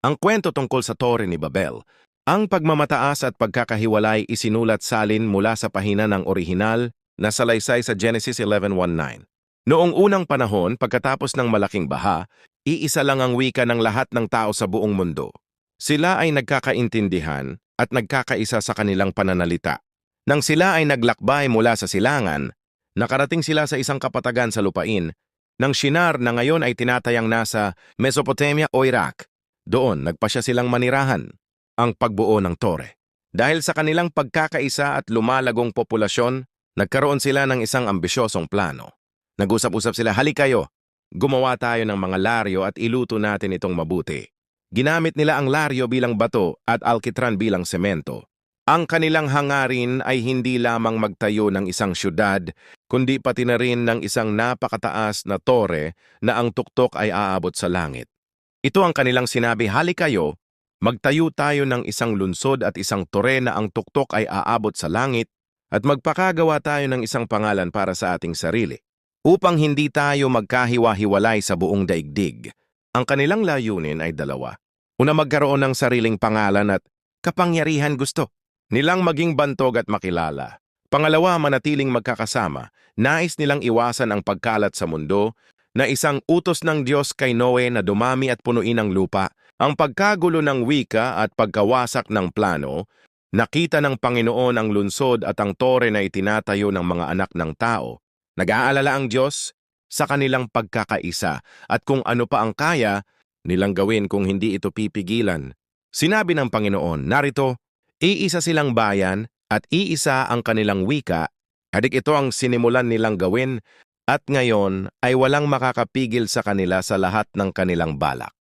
Ang kwento tungkol sa Tore ni Babel. Ang pagmamataas at pagkakahiwalay isinulat salin mula sa pahina ng orihinal na salaysay sa Genesis 11.1.9. Noong unang panahon, pagkatapos ng malaking baha, iisa lang ang wika ng lahat ng tao sa buong mundo. Sila ay nagkakaintindihan at nagkakaisa sa kanilang pananalita. Nang sila ay naglakbay mula sa silangan, nakarating sila sa isang kapatagan sa lupain ng Shinar na ngayon ay tinatayang nasa Mesopotamia o Iraq. Doon, nagpasya silang manirahan ang pagbuo ng tore. Dahil sa kanilang pagkakaisa at lumalagong populasyon, nagkaroon sila ng isang ambisyosong plano. Nag-usap-usap sila, hali kayo, gumawa tayo ng mga laryo at iluto natin itong mabuti. Ginamit nila ang laryo bilang bato at alkitran bilang semento. Ang kanilang hangarin ay hindi lamang magtayo ng isang syudad, kundi pati na rin ng isang napakataas na tore na ang tuktok ay aabot sa langit. Ito ang kanilang sinabi, hali kayo, magtayo tayo ng isang lunsod at isang tore na ang tuktok ay aabot sa langit at magpakagawa tayo ng isang pangalan para sa ating sarili, upang hindi tayo magkahiwa-hiwalay sa buong daigdig. Ang kanilang layunin ay dalawa. Una magkaroon ng sariling pangalan at kapangyarihan gusto. Nilang maging bantog at makilala. Pangalawa, manatiling magkakasama. Nais nilang iwasan ang pagkalat sa mundo na isang utos ng Diyos kay Noe na dumami at punuin ang lupa. Ang pagkagulo ng wika at pagkawasak ng plano, nakita ng Panginoon ang lunsod at ang tore na itinatayo ng mga anak ng tao. Nag-aalala ang Diyos sa kanilang pagkakaisa at kung ano pa ang kaya nilang gawin kung hindi ito pipigilan. Sinabi ng Panginoon, narito, iisa silang bayan at iisa ang kanilang wika, adik ito ang sinimulan nilang gawin at ngayon ay walang makakapigil sa kanila sa lahat ng kanilang balak.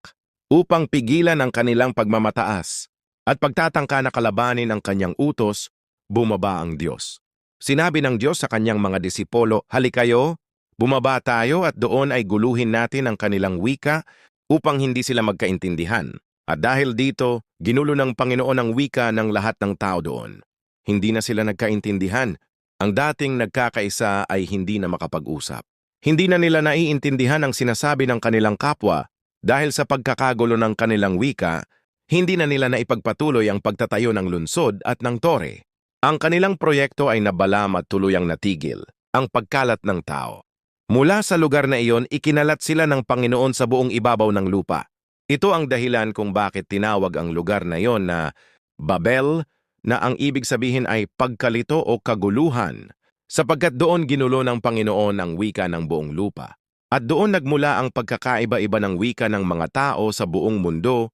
Upang pigilan ang kanilang pagmamataas at pagtatangka na kalabanin ang kanyang utos, bumaba ang Diyos. Sinabi ng Diyos sa kanyang mga disipolo, Halikayo, bumaba tayo at doon ay guluhin natin ang kanilang wika upang hindi sila magkaintindihan. At dahil dito, ginulo ng Panginoon ang wika ng lahat ng tao doon. Hindi na sila nagkaintindihan. Ang dating nagkakaisa ay hindi na makapag-usap. Hindi na nila naiintindihan ang sinasabi ng kanilang kapwa dahil sa pagkakagulo ng kanilang wika, hindi na nila naipagpatuloy ang pagtatayo ng lunsod at ng tore. Ang kanilang proyekto ay nabalam at tuluyang natigil, ang pagkalat ng tao. Mula sa lugar na iyon, ikinalat sila ng Panginoon sa buong ibabaw ng lupa. Ito ang dahilan kung bakit tinawag ang lugar na iyon na Babel, na ang ibig sabihin ay pagkalito o kaguluhan, sapagkat doon ginulo ng Panginoon ang wika ng buong lupa. At doon nagmula ang pagkakaiba-iba ng wika ng mga tao sa buong mundo